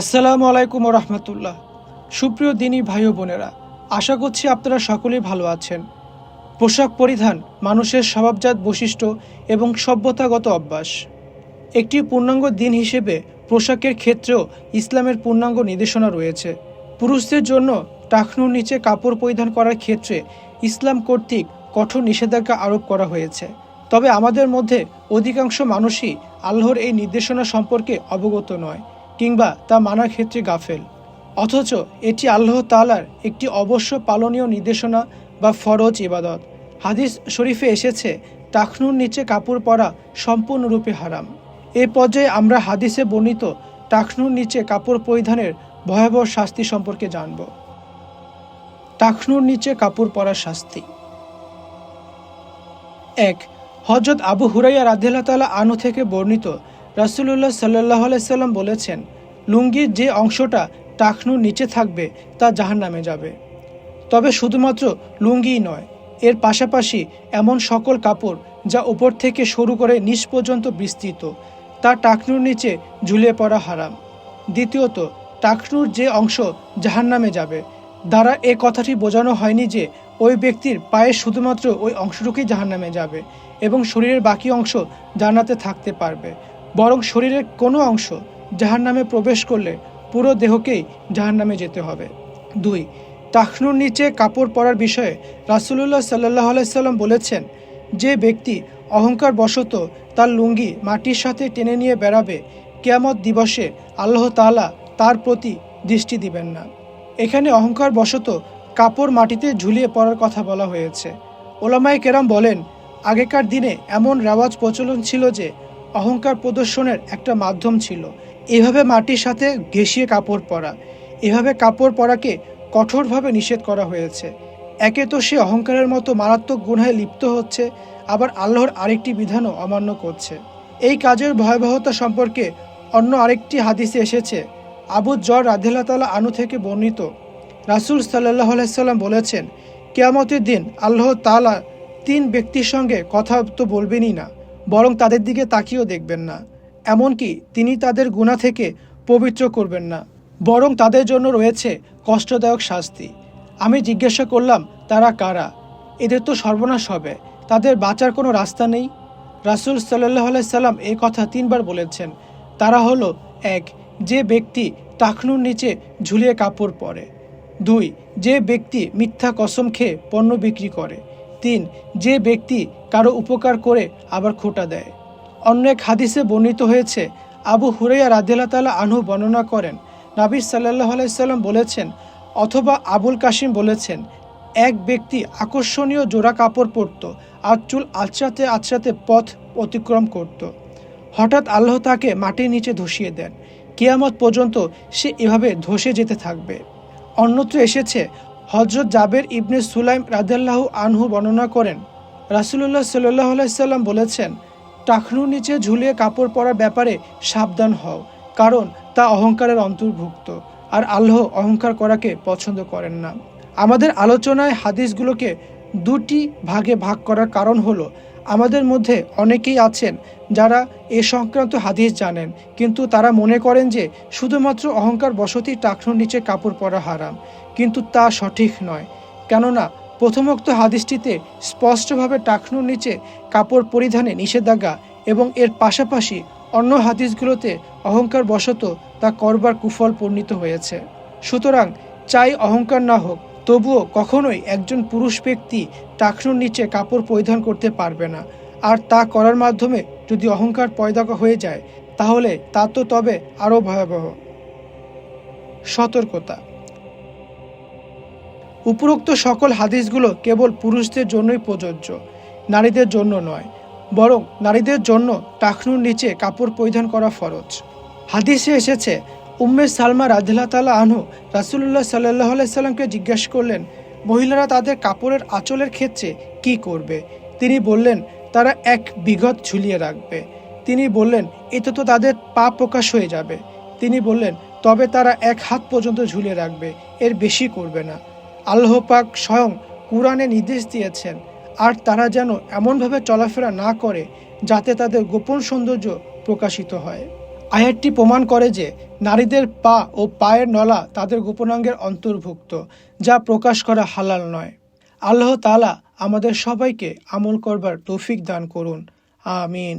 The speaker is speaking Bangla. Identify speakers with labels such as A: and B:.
A: আসসালামু আলাইকুম রহমতুল্লাহ সুপ্রিয় দিনী ভাই বোনেরা, আশা করছি আপনারা সকলেই ভালো আছেন। পোশাক পরিধান, মানুষের স্বভাবজাত বৈশিষ্ট্য এবং সভ্যতাগত অভ্যাস। একটি পূর্ণাঙ্গ দিন হিসেবে পোশাকের ক্ষেত্রেও ইসলামের পূর্ণাঙ্গ নির্দেশনা রয়েছে। পুরুষদের জন্য টাকনুর নিচে কাপড় পরিধান করার ক্ষেত্রে ইসলাম কর্তৃক কঠোর নিষেধাজ্ঞা আরোপ করা হয়েছে। তবে আমাদের মধ্যে অধিকাংশ মানুষই আল্লাহর এই নির্দেশনা সম্পর্কে অবগত নয়। কিংবা তা মানার ক্ষেত্রে গাফেল। অথচ এটি আল্লাহ তালার একটি অবশ্য পালনীয় নির্দেশনা বা ফরজ ইবাদত। হাদিস শরীফে এসেছে টাকনুর নিচে কাপড় পরা সম্পূর্ণরূপে হারাম। এ পর্যায়ে আমরা হাদিসে বর্ণিত টাকনুর নিচে কাপড় পরিধানের ভয়াবহ শাস্তি সম্পর্কে জানব। টাকনুর নিচে কাপড় পরার শাস্তি। এক হজরত আবু হুরাইয়া রাদিল্লা তালা আনু থেকে বর্ণিত রাসুলুল্লাহ সাল্লাহ সাল্লাম বলেছেন, লুঙ্গির যে অংশটা টাকনুর নিচে থাকবে, তা জাহান নামে যাবে। তবে শুধুমাত্র লুঙ্গিই নয়, এর পাশাপাশি এমন সকল কাপড় যা উপর থেকে শুরু করে নিচ পর্যন্ত বিস্তৃত, তা টাকনুর নিচে ঝুলিয়ে পড়া হারাম। দ্বিতীয়ত, টাকনুর যে অংশ জাহান নামে যাবে, দ্বারা এ কথাটি বোঝানো হয়নি যে ওই ব্যক্তির পায়ে শুধুমাত্র ওই অংশটুকুই জাহান নামে যাবে এবং শরীরের বাকি অংশ জান্নাতে থাকতে পারবে। বরং শরীরের কোনো অংশ জাহান নামে প্রবেশ করলে পুরো দেহকেই জাহান নামে যেতে হবে। দুই টাকনুর নিচে কাপড় পরার বিষয়ে রাসুলুল্লাহ সাল্লাহ আলাইসাল্লাম বলেছেন, যে ব্যক্তি অহংকার বশত তার লুঙ্গি মাটির সাথে টেনে নিয়ে বেড়াবে, কেয়ামত দিবসে আল্লাহ তাআলা তার প্রতি দৃষ্টি দিবেন না। এখানে অহংকার বশত কাপড় মাটিতে ঝুলিয়ে পড়ার কথা বলা হয়েছে। ওলামাই কেরাম বলেন, আগেকার দিনে এমন রেওয়াজ প্রচলন ছিল যে অহংকার প্রদর্শনের একটা মাধ্যম ছিল। এভাবে মাটির সাথে ঘেঁষিয়ে কাপড় পরা। এভাবে কাপড় পরাকে কঠোরভাবে নিষেধ করা হয়েছে। একে তো সে অহংকারের মতো মারাত্মক গুণায় লিপ্ত হচ্ছে, আবার আল্লাহর আরেকটি বিধানও অমান্য করছে। এই কাজের ভয়াবহতা সম্পর্কে অন্য আরেকটি হাদিসে এসেছে। আবু জর রাধেলা তালা আনু থেকে বর্ণিত। রাসুল সাল্লাহ আলাইসাল্লাম বলেছেন, কেয়ামতের দিন আল্লাহ তালা তিন ব্যক্তির সঙ্গে কথা তো বলবেনই না। বরং তাদের দিকে তাকিয়েও দেখবেন না। এমনকি তিনি তাদের গুণা থেকে পবিত্র করবেন না। বরং তাদের জন্য রয়েছে কষ্টদায়ক শাস্তি। আমি জিজ্ঞাসা করলাম, তারা কারা? এদের তো সর্বনাশ হবে। তাদের বাঁচার কোনো রাস্তা নেই। রাসুল সাল্লাহ সাল্লাম এই কথা তিনবার বলেছেন। তারা হলো, এক, যে ব্যক্তি টাকনুর নিচে ঝুলিয়ে কাপড় পরে। দুই, যে ব্যক্তি মিথ্যা কসম খেয়ে পণ্য বিক্রি করে। তিন, যে ব্যক্তি কারও উপকার করে আবার খোটা দেয়। অন্য এক হাদিসে বর্ণিত হয়েছে, আবু হুরাইয়া রাদিল্লা তালা আনহু বর্ণনা করেন নাবির সাল্লাহ আলাইসাল্লাম বলেছেন, অথবা আবুল কাশিম বলেছেন, এক ব্যক্তি আকর্ষণীয় জোড়া কাপড় পরত, আর চুল আছড়াতে আছড়াতে পথ অতিক্রম করত। হঠাৎ আল্লাহ তাকে মাটির নিচে ধসিয়ে দেন। কিয়ামত পর্যন্ত সে এভাবে ধসে যেতে থাকবে। অন্যত্র এসেছে হজরত জাবের ইবনে সুলাইম রাদেল্লাহ আনহু বর্ণনা করেন। রাসুলুল্লাহ সাল্লাহ আলাইসাল্লাম বলেছেন, টাকনুর নিচে ঝুলিয়ে কাপড় পরার ব্যাপারে সাবধান হও, কারণ তা অহংকারের অন্তর্ভুক্ত, আর আল্লাহ অহংকার করাকে পছন্দ করেন না। আমাদের আলোচনায় হাদিসগুলোকে দুটি ভাগে ভাগ করার কারণ হলো আমাদের মধ্যে অনেকেই আছেন যারা এ সংক্রান্ত হাদিস জানেন, কিন্তু তারা মনে করেন যে শুধুমাত্র অহংকার বসতি টাকনুর নিচে কাপড় পরা হারাম, কিন্তু তা সঠিক নয়। কেননা প্রথমোক্ত হাদিসটিতে স্পষ্টভাবে টাকনুর নিচে কাপড় পরিধানে নিষেধাজ্ঞা এবং এর পাশাপাশি অন্য হাদিসগুলোতে অহংকার বশত তা করবার কুফল পরিণত হয়েছে। সুতরাং চাই অহংকার না হোক তবুও কখনোই একজন পুরুষ ব্যক্তি টাকনুর নিচে কাপড় পরিধান করতে পারবে না। আর তা করার মাধ্যমে যদি অহংকার পয়দা হয়ে যায়, তাহলে তা তো তবে আরও ভয়াবহ। সতর্কতা। উপরোক্ত সকল হাদিসগুলো কেবল পুরুষদের জন্যই প্রযোজ্য, নারীদের জন্য নয়, বরং নারীদের জন্য টাকনুর নিচে কাপড় পরিধান করা ফরজ। হাদিসে এসেছে উম্মে সালমা রাদিল্লা তালা আনহু রাসুল্লাহ সাল্লাহ সাল্লামকে জিজ্ঞাসা করলেন, মহিলারা তাদের কাপড়ের আঁচলের ক্ষেত্রে কি করবে? তিনি বললেন, তারা এক বিঘত ঝুলিয়ে রাখবে। তিনি বললেন এতে তো তাদের পা প্রকাশ হয়ে যাবে। তিনি বললেন, তবে তারা এক হাত পর্যন্ত ঝুলিয়ে রাখবে, এর বেশি করবে না। আল্লাহ পাক স্বয়ং কোরআনে নির্দেশ দিয়েছেন, আর তারা যেন এমনভাবে চলাফেরা না করে, যাতে তাদের গোপন সৌন্দর্য প্রকাশিত হয়। আয়াতটি প্রমাণ করে যে নারীদের পা ও পায়ের নলা তাদের গোপনাঙ্গের অন্তর্ভুক্ত, যা প্রকাশ করা হালাল নয়। আল্লাহ তালা আমাদের সবাইকে আমল করবার তৌফিক দান করুন। আমিন।